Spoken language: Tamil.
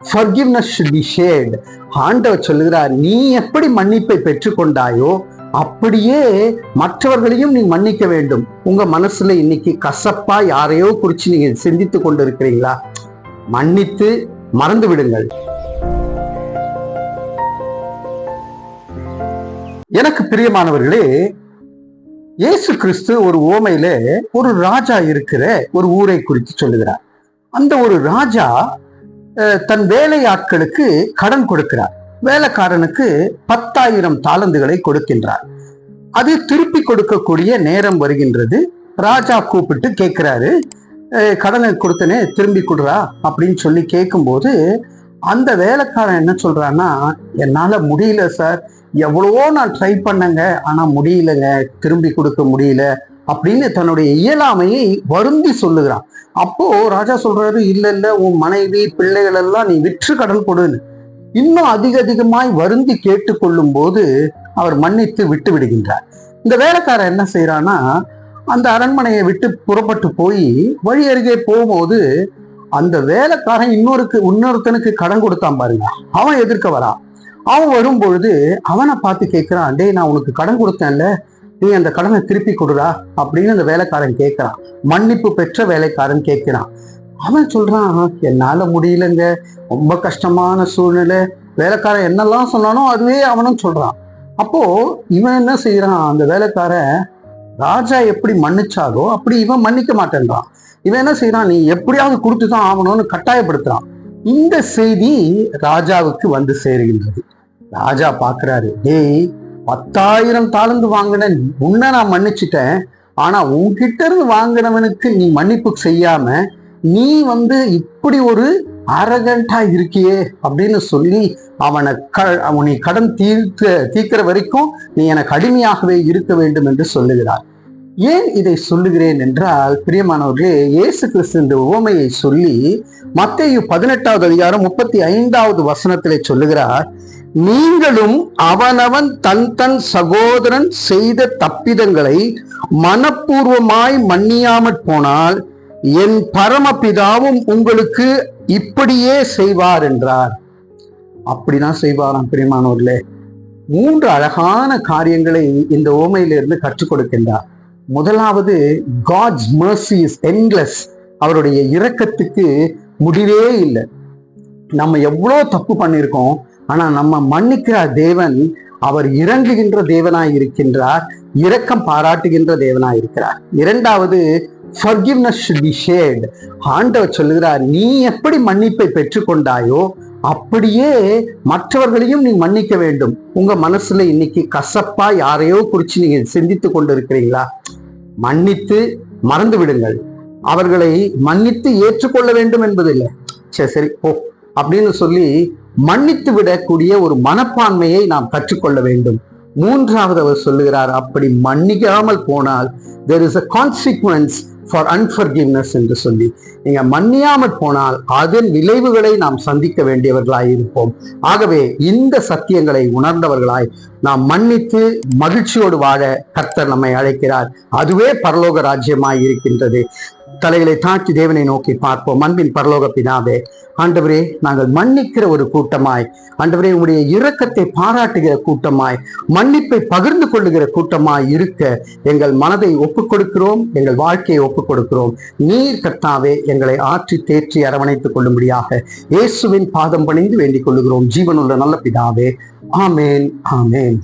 ஃபர்கிவ்னஸ் ஷுட் பி ஷேர்டு ஆண்டவர் சொல்லுகிறார் நீ எப்படி மன்னிப்பை பெற்றுக்கொண்டாயோ அப்படியே மற்றவர்களையும் நீ மன்னிக்க வேண்டும். உங்க மனசுல இன்னைக்கு கசப்பா யாரையோ குறிச்சு நீங்க சிந்தித்து கொண்டு இருக்கிறீங்களா மன்னித்து மறந்து விடுங்கள். எனக்கு பிரியமானவர்களே இயேசு கிறிஸ்து ஒரு ஓமையில ஒரு ராஜா இருக்கிற ஒரு ஊரை குறித்து சொல்லுகிறார். அந்த ஒரு ராஜா தன் வேலையாட்களுக்கு கடன் கொடுக்கிறார். வேலைக்காரனுக்கு பத்தாயிரம் தாளந்துகளை கொடுக்கின்றார். அது திருப்பி கொடுக்கக்கூடிய நேரம் வருகின்றது. ராஜா கூப்பிட்டு கேட்கிறாரு கடனை கொடுத்தனே திரும்பி கொடுறா? அப்படின்னு சொல்லி கேட்கும்போது அந்த வேலைக்காரன் என்ன சொல்றான்னா என்னால முடியல சார். எவ்வளவோ நான் ட்ரை பண்ணேங்க. ஆனா முடியலங்க. திரும்பி கொடுக்க முடியல. அப்படின்னு தன்னுடைய இயலாமையை வருந்தி சொல்லுகிறான். அப்போ ராஜா சொல்றாரு இல்ல இல்ல உன் மனைவி பிள்ளைகள் எல்லாம் நீ விற்று கடன் கொடுன்னு. இன்னும் அதிக அதிகமாய் வருந்தி கேட்டுக்கொள்ளும் போது அவர் மன்னித்து விட்டு விடுகின்றார். இந்த வேலைக்காரன் என்ன செய்யறான்னா அந்த அரண்மனையை விட்டு புறப்பட்டு போய் வழி அருகே போகும்போது அந்த வேலைக்காரன் இன்னொருக்கு இன்னொருத்தனுக்கு கடன் கொடுத்தான் பாருங்க. அவன் எதிர்க்க வரான். அவன் வரும் பொழுது அவனை பார்த்து கேட்கிறான் டேய் நான் உனக்கு கடன் கொடுத்தேன்ல நீ அந்த கடனை திருப்பி கொடுடா அப்படின்னு அந்த வேலைக்காரன் கேட்கிறான். மன்னிப்பு பெற்ற வேலைக்காரன் கேட்கிறான். அவன் சொல்றான் என்னால முடியலங்க. ரொம்ப கஷ்டமான சூழ்நிலை. வேலைக்காரன் என்னெல்லாம் சொன்னானோ அதுவே அவனும் சொல்றான். அப்போ இவன் என்ன செய்யறான்? அந்த வேலைக்காரன் ராஜா எப்படி மன்னிச்சாலோ அப்படி இவன் மன்னிக்க மாட்டேன்றான். இவன் என்ன செய்யறான்? நீ எப்படியாவது கொடுத்து தான் ஆகணும்னு கட்டாயப்படுத்துறான். இந்த செய்தி ராஜாவுக்கு வந்து சேருகின்றது. ராஜா பாக்குறாரு டேய் பத்தாயிரம் தாளந்து வாங்கின உன்னை நான் மன்னிச்சிட்டேன். ஆனா உன்கிட்ட இருந்து வாங்கினவனுக்கு நீ மன்னிப்பு செய்யாம நீ வந்து இப்படி ஒரு அரகண்டா இருக்கியே அப்படின்னு சொல்லி அவனை க அவனை கடன் தீர்க்க தீர்க்கிற வரைக்கும் நீ எனக்கு அடிமையாகவே இருக்க வேண்டும் என்று சொல்லுகிறார். ஏன் இதை சொல்லுகிறேன் என்றால் பிரியமானவர்களே இயேசு கிறிஸ்து இந்த உவமையை சொல்லி மத்தேயு பதினெட்டாவது அதிகாரம் முப்பத்தி ஐந்தாவது வசனத்திலே சொல்லுகிறார் நீங்களும் அவனவன் தன் தன் சகோதரன் செய்த தப்பிதங்களை மனப்பூர்வமாய் மன்னியாமற் போனால் என் பரமபிதாவும் உங்களுக்கு இப்படியே செய்வார் என்றார். அப்படிதான் செய்வாராம் பிரியமானவர்களே. மூன்று அழகான காரியங்களை இந்த ஓமையிலிருந்து கற்றுக் கொடுக்கின்றார். முதலாவது காட்ஸ் மர்சி இஸ் என்லெஸ் அவருடைய இரக்கத்துக்கு முடிவே இல்லை. நம்ம எவ்வளோ தப்பு பண்ணியிருக்கோம் ஆனா நம்ம மன்னிக்கிற தேவன் அவர் இறங்குகின்ற தேவனாய் இருக்கின்றார் இரக்கம் பாராட்டுகின்ற தேவனாய் இருக்கிறார். இரண்டாவது forgiveness should ஆண்டவர் சொல்லுகிறார் நீ எப்படி மன்னிப்பை பெற்றுக்கொண்டாயோ அப்படியே மற்றவர்களையும் நீ மன்னிக்க வேண்டும். உங்க மனசுல இன்னைக்கு கசப்பா யாரையோ குறிச்சு நீங்க சிந்தித்து கொண்டு இருக்கிறீங்களா மன்னித்து மறந்து விடுங்கள். அவர்களை மன்னித்து ஏற்றுக்கொள்ள வேண்டும் என்பதில்லை. சரி சரி ஓ அப்படின்னு சொல்லி மன்னித்து விடக்கூடிய ஒரு மனப்பான்மையை நாம் கற்றுக்கொள்ள வேண்டும். மூன்றாவது அவர் சொல்லுகிறார் அப்படி மன்னிக்காமல் போனால் there is a consequence for unforgiveness என்று சொல்லி. நீங்க மன்னியாமல் போனால் அதன் விளைவுகளை நாம் சந்திக்க வேண்டியவர்களாய் இருப்போம். ஆகவே இந்த சத்தியங்களை உணர்ந்தவர்களாய் நாம் மன்னித்து மகிழ்ச்சியோடு வாழ கர்த்தர் நம்மை அழைக்கிறார். அதுவே பரலோக ராஜ்யமாய் இருக்கின்றது. தலைகளை தாழ்த்தி தேவனை நோக்கி பார்ப்போம். அன்பின் பரலோக பிதாவே ஆண்டவரே நாங்கள் மன்னிக்கிற ஒரு கூட்டமாய் ஆண்டவரே உங்களுடைய இரக்கத்தை பாராட்டுகிற கூட்டமாய் மன்னிப்பை பகிர்ந்து கொள்ளுகிற கூட்டமாய் இருக்க எங்கள் மனதை ஒப்புக் கொடுக்கிறோம் எங்கள் வாழ்க்கையை ஒப்புக் கொடுக்கிறோம் நீர் கர்த்தாவே எங்களை ஆற்றி தேற்றி அரவணைத்துக் கொள்ளும்படியாக இயேசுவின் பாதம் பணிந்து வேண்டிக் கொள்ளுகிறோம். ஜீவனுள்ள நல்ல பிதாவே ஆமேன் ஆமேன்.